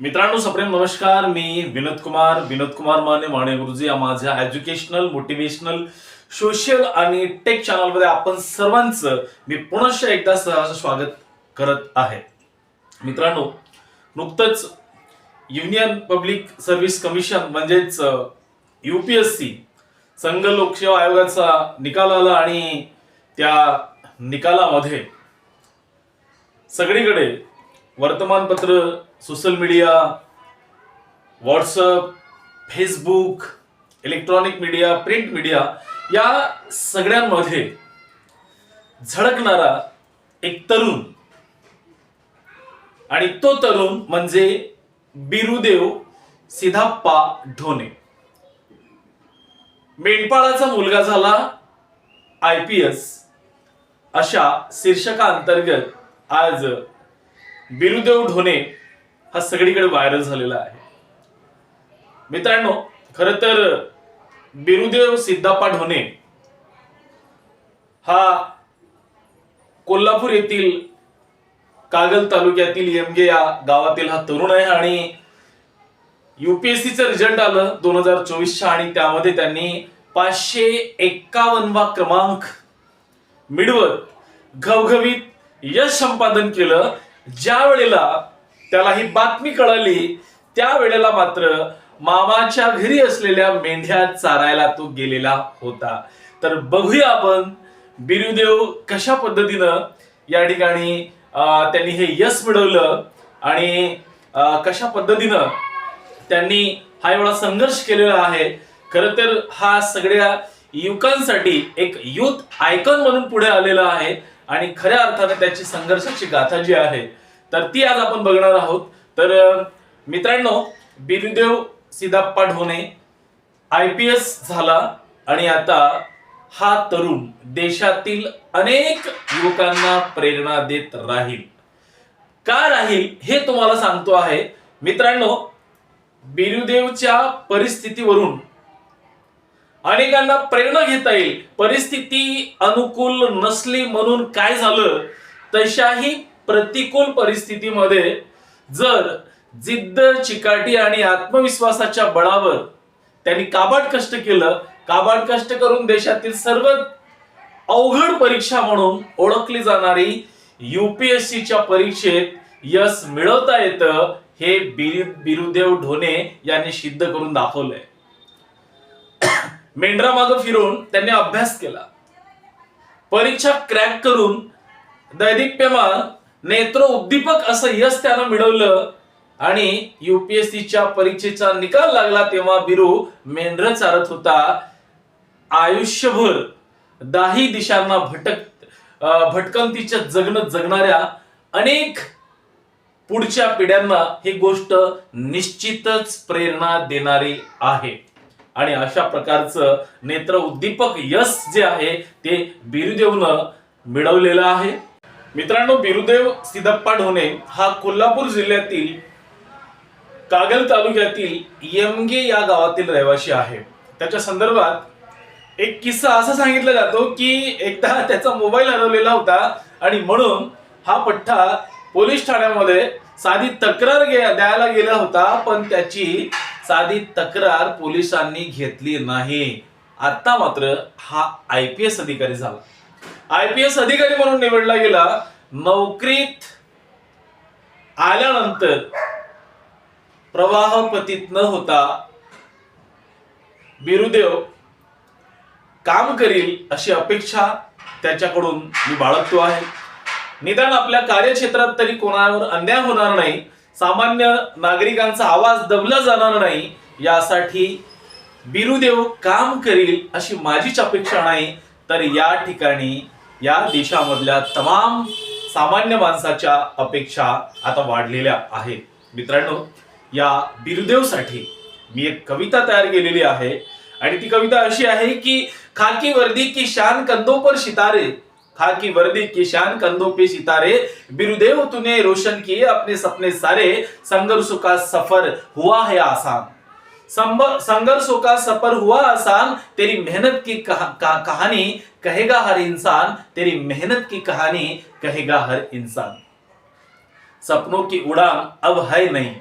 मित्रांनो सप्रेम नमस्कार. मी विनोद कुमार. विनोद कुमार माने माने गुरुजी. या माझ्या एज्युकेशनल मोटिवेशनल सोशल आणि टेक चॅनलमध्ये आपण सर्वांचं मी पुनश्च एकदा सहज स्वागत करत आहे. मित्रांनो नुकतंच युनियन पब्लिक सर्व्हिस कमिशन म्हणजेच युपीएससी संघ लोकसेवा आयोगाचा निकाल आला आणि त्या निकालामध्ये सगळीकडे वर्तमानपत्र social media WhatsApp Facebook electronic media print media या सगळ्यांमध्ये झळकणारा एक तरुण. आणि तो तरुण म्हणजे बिरुदेव सिधाप्पा ढोणे. मेंढपाळाचा मुलगा झाला आय पी एस अशा शीर्षकाअंतर्गत आज बिरुदेव ढोणे हा सगळीकडे व्हायरल झालेला आहे. मित्रांनो खर तर बिरुदेव सिद्धापा ढोणे हा कोल्हापूर येथील कागल तालुक्यातील यमगे या गावातील हा तरुण आहे आणि युपीएससीचं रिझल्ट आलं दोन हजार चोवीसच्या आणि त्यामध्ये त्यांनी पाचशे एक्कावन्नवा क्रमांक मिळवत घवघवीत यश संपादन केलं. ज्या वेळेला त्याला ही बातमी कळाली त्या वेळेला मात्र मामाच्या घरी असलेल्या मेंढ्या चारायला तो गेलेला होता. तर बघूया आपण बिरुदेव कशा पद्धतीनं या ठिकाणी त्यांनी हे यश मिळवलं आणि कशा पद्धतीनं त्यांनी हा एवढा संघर्ष केलेला आहे. खर तर हा सगळ्या युवकांसाठी एक युथ आयकॉन म्हणून पुढे आलेला आहे. आणि खऱ्या अर्थाने त्याची संघर्षाची गाथा जी आहे तर ती आज आपण बघणार आहोत. तर मित्रांनो Birudev Siddappa Dhone I P S झाला आणि आता हा तरुण देशातील अनेक युवकांना प्रेरणा देत राहील. का राहील हे तुम्हाला सांगतो आहे. मित्रांनो बिरुदेवच्या परिस्थितीवरून अनेकांना प्रेरणा घेता येईल. परिस्थिती अनुकूल नसली म्हणून काय झालं? तशाही प्रतिकूल परिस्थितीमध्ये जर जिद्द चिकाटी आणि आत्मविश्वासाच्या बळावर त्यांनी काबाड कष्ट केलं काबाड कष्ट करून देशातील सर्व अवघड परीक्षा म्हणून ओळखली जाणारी युपीएससीच्या परीक्षेत यश मिळवता येतं हे बिरुदेव ढोणे यांनी सिद्ध करून दाखवलंय. मेंढरा मागं फिरून त्यांनी अभ्यास केला. परीक्षा क्रॅक करून दैदिप्यमान नेत्र उद्दीपक असं यश त्यानं मिळवलं आणि युपीएससीच्या परीक्षेचा निकाल लागला तेव्हा बिरू मेंढर चारत होता. आयुष्यभर दाही दिशांना भटक भटकंतीच्या जगण जगणाऱ्या अनेक पुढच्या पिढ्यांना ही गोष्ट निश्चितच प्रेरणा देणारी आहे. आणि अशा प्रकारचं नेत्र उद्दीपक यश जे आहे ते बिरुदेवनं मिळवलेलं आहे. मित्रांनो बिरुदेव सिद्धप्पा ढोणे हा कोल्हापूर जिल्ह्यातील कागल तालुक्यातील यमगे या गावातील रहिवासी आहे. त्याच्या संदर्भात एक किस्सा असा सांगितला जातो की एकदा त्याचा मोबाईल हरवलेला होता आणि म्हणून हा पठ्ठा पोलीस ठाण्यामध्ये साधी तक्रार द्यायला गेला होता पण त्याची साधी तक्रार पोलिसांनी घेतली नाही. आता मात्र हा आय पी एस अधिकारी झाला. आय पी एस अधिकारी म्हणून निवडला गेला. नोकरीत आल्यानंतर प्रवाह पतीत न होता. बिरुदेव काम करील अशी अपेक्षा त्याच्याकडून मी बाळगतो आहे. निदान आपल्या कार्यक्षेत्रात तरी कोणावर अन्याय होणार नाही. सामान्य नागरिकांचा आवाज दबला जाणार नाही यासाठी बिरुदेव काम करील अशी माझीच अपेक्षा नाही. तर या ठिकाणी या देशामधल्या तमाम सामान्य माणसाच्या अपेक्षा आता वाढलेल्या आहेत. मित्रांनो या बिरुदेवसाठी मी एक कविता तयार केलेली आहे. आणि ती कविता अशी आहे की खाकी वर्दी की शान कंदोपर पर सितारे खाकी वर्दी की शान कंधों पे सितारे। बिरुदेव तूने रोशन किए अपने सपने सारे। संघर्षों का सफ़र हुआ है आसान। संघर्षों का सफ़र हुआ आसान। तेरी मेहनत की कहा, का, कहानी कहेगा हर इंसान। तेरी मेहनत की कहानी कहेगा हर इंसान। सपनों की उड़ान अब है नहीं।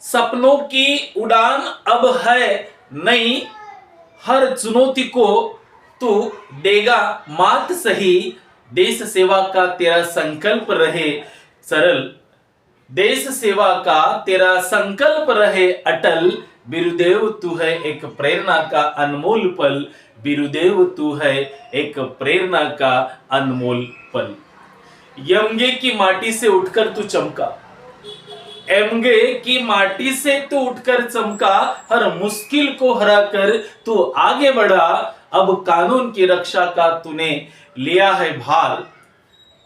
सपनों की उड़ान अब है नहीं। हर चुनौती को तू देगा मात सही, देश सेवा का तेरा संकल्प रहे सरल। देश सेवा का तेरा संकल्प रहे अटल, बिरुदेव तू है एक प्रेरणा का अनमोल पल। बिरुदेव तू है एक प्रेरणा का अनमोल पल। यमगे की माटी से उठकर तू चमका। एमगे की माटी से तू उठकर चमका। हर मुश्किल को हरा कर तू आगे बढ़ा। अब कानून की रक्षा का तूने लिया है भार।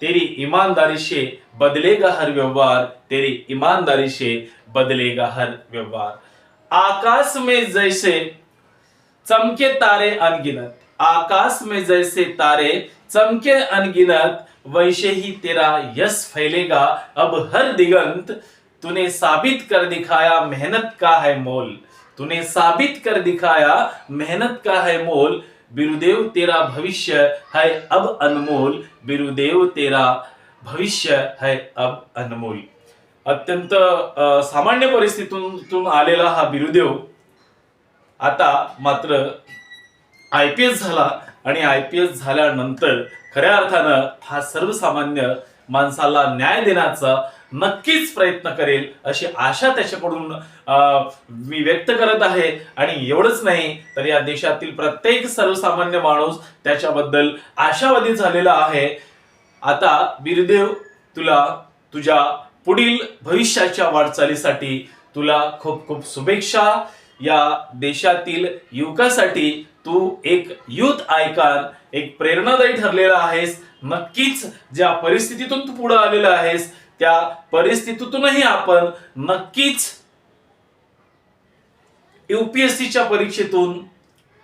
तेरी ईमानदारी से बदलेगा हर व्यवहार, तेरी ईमानदारी से बदलेगा हर व्यवहार। आकाश में जैसे चमके तारे अनगिनत, आकाश में जैसे तारे चमके अनगिनत, वैसे ही तेरा यश फैलेगा। अब हर दिगंत तूने साबित कर दिखाया मेहनत का है मोल। तूने साबित कर दिखाया मेहनत का है मोल। बिरुदेव तेरा भविष्य है अब अनमोल। बिरुदेव तेरा भविष्य है अब अनमोल। अत्यंत सामान्य परिस्थितीतून आलेला हा बिरुदेव आता मात्र आय पी एस झाला आणि आय पी एस झाल्यानंतर खऱ्या अर्थानं हा सर्वसामान्य माणसाला न्याय देण्याचा नक्कीच प्रयत्न करेल अशी आशा त्याच्याकडून मी व्यक्त करत आहे. आणि एवढंच नाही तर या देशातील प्रत्येक सर्वसामान्य माणूस त्याच्याबद्दल आशावादी झालेला आहे. आता बिरदेव तुला तुझ्या पुढील भविष्याच्या वाटचालीसाठी तुला खूप खूप शुभेच्छा. या देशातील युवकासाठी तू एक युथ आयकॉन एक प्रेरणादायी ठरलेला आहेस. नक्कीच ज्या परिस्थितीतून तू पुढे आलेला आहेस त्या परिस्थितीतूनही आपण नक्कीच युपीएससीच्या परीक्षेतून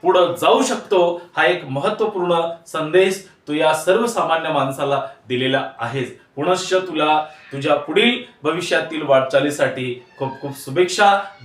पुढं जाऊ शकतो हा एक महत्त्वपूर्ण संदेश तू या सर्वसामान्य माणसाला दिलेला आहेस. पुनश्च तुला तुझ्या पुढील भविष्यातील वाटचालीसाठी खूप खूप शुभेच्छा.